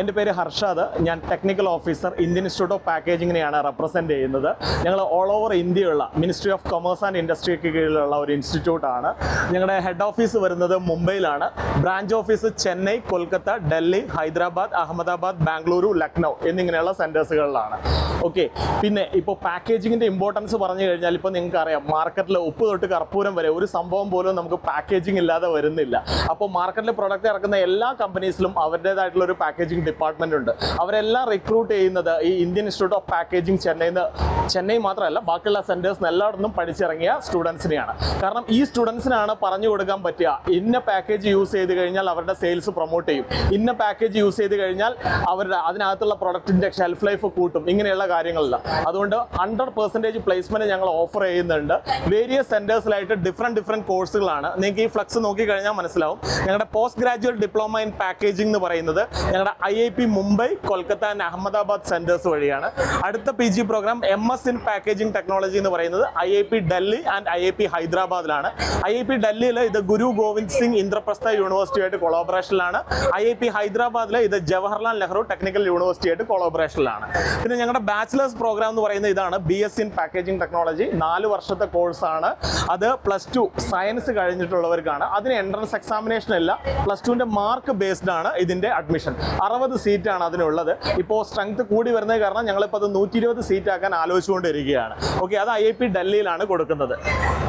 എന്റെ പേര് ഹർഷാദ് ഞാൻ technical officer Indian institute of പാക്കേജിങ്ങിനെയാണ് represent ചെയ്യുന്നത്. ഞങ്ങൾ ഓൾ ഓവർ ഇന്ത്യയുള്ള മിനിസ്ട്രി ഓഫ് കൊമേഴ്സ് ആൻഡ് ഇൻഡസ്ട്രിക്ക് കീഴിലുള്ള ഒരു ഇൻസ്റ്റിറ്റ്യൂട്ടാണ് ഞങ്ങളുടെ ഹെഡ് ഓഫീസ് വരുന്നത് മുംബൈയിലാണ്. ബ്രാഞ്ച് ഓഫീസ് ചെന്നൈ കൊൽക്കത്ത ഡൽഹി ഹൈദരാബാദ് അഹമ്മദാബാദ് ബാംഗ്ലൂരു ലക്നൗ എന്നിങ്ങനെയുള്ള സെന്റേഴ്സുകളിലാണ് ഓക്കെ പിന്നെ ഇപ്പോൾ പാക്കേജിങ്ങിന്റെ ഇമ്പോർട്ടൻസ് പറഞ്ഞു കഴിഞ്ഞാൽ ഇപ്പോൾ നിങ്ങൾക്ക് അറിയാം മാർക്കറ്റിൽ ഉപ്പ് തൊട്ട് കർപ്പൂരം വരെ ഒരു സംഭവം പോലും നമുക്ക് പാക്കേജിംഗ് ഇല്ലാതെ വരുന്നില്ല. അപ്പോൾ മാർക്കറ്റിൽ പ്രൊഡക്റ്റ് ഇറക്കുന്ന എല്ലാ കമ്പനീസിലും അവരുടേതായിട്ടുള്ള ഒരു പാക്കേജിംഗ് ഡിപ്പാർട്ട്മെന്റ് ഉണ്ട് അവരെല്ലാം റിക്രൂട്ട് ചെയ്യുന്നത് ഈ ഇന്ത്യൻ ഇൻസ്റ്റിറ്റ്യൂട്ട് ഓഫ് പാക്കേജിംഗ് ചെന്നൈയിൽ നിന്ന് ചെന്നൈ മാത്രമല്ല ബാക്കിയുള്ള സെന്റേഴ്സ് എല്ലായിടത്തും പഠിച്ചിറങ്ങിയ സ്റ്റുഡൻസിനെയാണ്. കാരണം ഈ സ്റ്റുഡൻസിനാണ് പറഞ്ഞു കൊടുക്കാൻ പറ്റുക. ഇന്ന പാക്കേജ് യൂസ് ചെയ്ത് കഴിഞ്ഞാൽ അവരുടെ സെയിൽസ് പ്രൊമോട്ട് ചെയ്യും. ഇന്ന പാക്കേജ് യൂസ് ചെയ്ത് കഴിഞ്ഞാൽ അവരുടെ അതിനകത്തുള്ള പ്രൊഡക്റ്റിന്റെ ഷെൽഫ് ലൈഫ് കൂട്ടും. ഇങ്ങനെയുള്ള കാര്യങ്ങളില്ല. അതുകൊണ്ട് ഹൺഡ്രഡ് പെർസെന്റേജ് പ്ലേസ്മെന്റ് ഞങ്ങൾ ഓഫർ ചെയ്യുന്നുണ്ട്. വേരിയസ് സെന്റേഴ്സിലായിട്ട് ഡിഫറെന്റ് ഡിഫറെന്റ് കോഴ്സുകളാണ് നിങ്ങൾക്ക് ഈ ഫ്ലക്സ് നോക്കി കഴിഞ്ഞാൽ മനസ്സിലാവും. ഞങ്ങളുടെ post graduate diploma in packaging എന്ന് പറയുന്നത് ഞങ്ങളുടെ I I P Mumbai Kolkata and Ahmedabad centres വഴിയാണ്. അടുത്ത P G programme M S in packaging technology എന്ന് പറയുന്നത് I I P Delhi and I I P ഹൈദരാബാദിലാണ്. I I P ഡൽഹിയിൽ ഇത് ഗുരു ഗോവിന്ദ് സിംഗ് ഇന്ദ്രപ്രസ്ഥ യൂണിവേഴ്സിറ്റിയായിട്ട് കൊളോബറേഷനിലാണ് ഐ ഐ പി ഹൈദരാബാദിൽ ഇത് ജവഹർലാൽ നെഹ്റു ടെക്നിക്കൽ യൂണിവേഴ്സിറ്റിയായിട്ട് കൊളോബറേഷനിലാണ് പിന്നെ ഞങ്ങളുടെ ബാച്ചിലേഴ്സ് പ്രോഗ്രാം എന്ന് പറയുന്നത് ഇതാണ് B S in packaging technology നാല് വർഷത്തെ കോഴ്സാണ് അത് പ്ലസ് ടു സയൻസ് കഴിഞ്ഞിട്ടുള്ളവർക്കാണ്. അതിന് എൻട്രൻസ് എക്സാമിനേഷൻ അല്ല പ്ലസ് ടുവിന്റെ മാർക്ക് ബേസ്ഡ് ആണ് ഇതിന്റെ അഡ്മിഷൻ അറുപത് സീറ്റാണ് അതിനുള്ളത്. ഇപ്പോൾ സ്ട്രെങ്ത് കൂടി വരുന്നത് കാരണം ഞങ്ങളിപ്പോൾ അത് നൂറ്റി ഇരുപത് സീറ്റ് ആക്കാൻ ആലോചിച്ചുകൊണ്ടിരിക്കുകയാണ്. ഓക്കെ അത് ഐ ഐ പി ഡൽഹിയിലാണ് കൊടുക്കുന്നത്.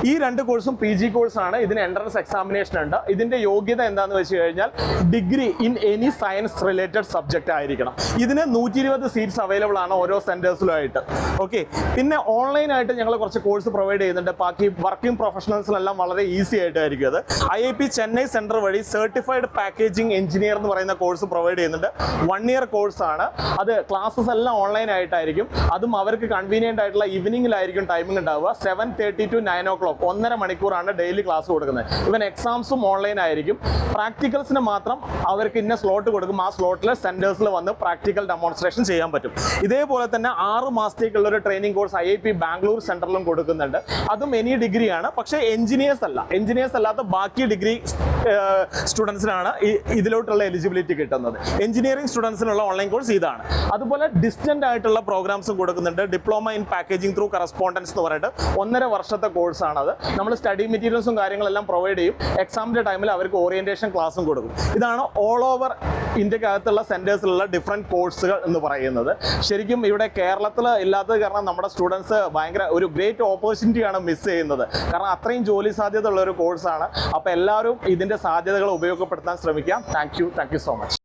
ഈ രണ്ട് കോഴ്സും പി ജി കോഴ്സാണ് ഇതിന് എൻട്രൻസ് എക്സാമിനേഷൻ ഉണ്ട്. ഇതിന്റെ യോഗ്യത എന്താണെന്ന് വെച്ച് കഴിഞ്ഞാൽ degree in any science related subject ആയിരിക്കണം. ഇതിന് നൂറ്റി ഇരുപത് സീറ്റ്സ് അവൈലബിൾ ആണ് ഓരോ സെന്റേഴ്സിലുമായിട്ട് ഓക്കെ പിന്നെ ഓൺലൈനായിട്ട് ഞങ്ങൾ കുറച്ച് കോഴ്സ് പ്രൊവൈഡ് ചെയ്യുന്നുണ്ട്. ബാക്കി വർക്കിംഗ് പ്രൊഫഷണൽസിനെല്ലാം വളരെ ഈസി ആയിട്ടായിരിക്കും അത്. I I P Chennai centre വഴി സർട്ടിഫൈഡ് പാക്കേജിംഗ് എഞ്ചിനീയർ എന്ന് പറയുന്ന കോഴ്സ് പ്രൊവൈഡ് ചെയ്യുന്നുണ്ട്. വൺ ഇയർ കോഴ്സാണ് അത് ക്ലാസ്സസ് എല്ലാം ഓൺലൈൻ ആയിട്ടായിരിക്കും. അതും അവർക്ക് കൺവീനിയന്റ് ആയിട്ടുള്ള ഈവനിങ്ങിലായിരിക്കും ടൈമിംഗ് ഉണ്ടാവുക. Seven thirty to nine o'clock ഒന്നര മണിക്കൂറാണ് ഡെയിലി ക്ലാസ് കൊടുക്കുന്നത്. ഇവൻ എക്സാംസും ഓൺലൈൻ ആയിരിക്കും. പ്രാക്ടിക്കൽസിന് മാത്രം അവർക്ക് ഇന്ന സ്ലോട്ട് കൊടുക്കും. ആ സ്ലോട്ടിൽ സെന്റേഴ്സിൽ വന്ന് പ്രാക്ടിക്കൽ ഡെമോൺസ്ട്രേഷൻ ചെയ്യാൻ പറ്റും. ഇതേപോലെ തന്നെ ആറ് മാസത്തേക്കുള്ള ഒരു training course I I P Bangalore സെന്ററിലും കൊടുക്കുന്നുണ്ട്. അതും എനി ഡിഗ്രിയാണ് പക്ഷേ എഞ്ചിനീയേഴ്സ് അല്ല. എഞ്ചിനീയേഴ്സ് അല്ലാത്ത ബാക്കി ഡിഗ്രി സ്റ്റുഡൻസിനാണ് ഇതിലോട്ടുള്ള എലിജിബിലിറ്റി കിട്ടുന്നത്. എഞ്ചിനീയറിംഗ് സ്റ്റുഡൻസിനുള്ള ഓൺലൈൻ കോഴ്സ് ഇതാണ്. അതുപോലെ ഡിസ്റ്റന്റ് ആയിട്ടുള്ള പ്രോഗ്രാംസും കൊടുക്കുന്നുണ്ട്. Diploma in packaging through correspondence എന്ന് പറഞ്ഞിട്ട് ഒന്നര വർഷത്തെ കോഴ്സാണത് നമ്മൾ സ്റ്റഡി മെറ്റീരിയൽസും കാര്യങ്ങളെല്ലാം പ്രൊവൈഡ് ചെയ്യും. എക്സാമിന്റെ ടൈമിൽ അവർക്ക് ഓറിയന്റേഷൻ ക്ലാസ്സും കൊടുക്കും. ഇതാണ് ഓൾ ഓവർ ഇന്ത്യക്കകത്തുള്ള സെന്റേഴ്സിലുള്ള ഡിഫറെന്റ് കോഴ്സുകൾ എന്ന് പറയുന്നത്. ശരിക്കും ഇവിടെ കേരളത്തിൽ ഇല്ലാത്തത് കാരണം നമ്മുടെ സ്റ്റുഡൻസ് ഭയങ്കര ഒരു ഗ്രേറ്റ് ഓപ്പർച്യൂണിറ്റിയാണ് മിസ് ചെയ്യുന്നത്. കാരണം അത്രയും ജോലി സാധ്യത ഉള്ള ഒരു കോഴ്സാണ് അപ്പോൾ എല്ലാവരും ഇതിന്റെ സാധ്യതകൾ ഉപയോഗപ്പെടുത്താൻ ശ്രമിക്കാം. Thank you thank you so much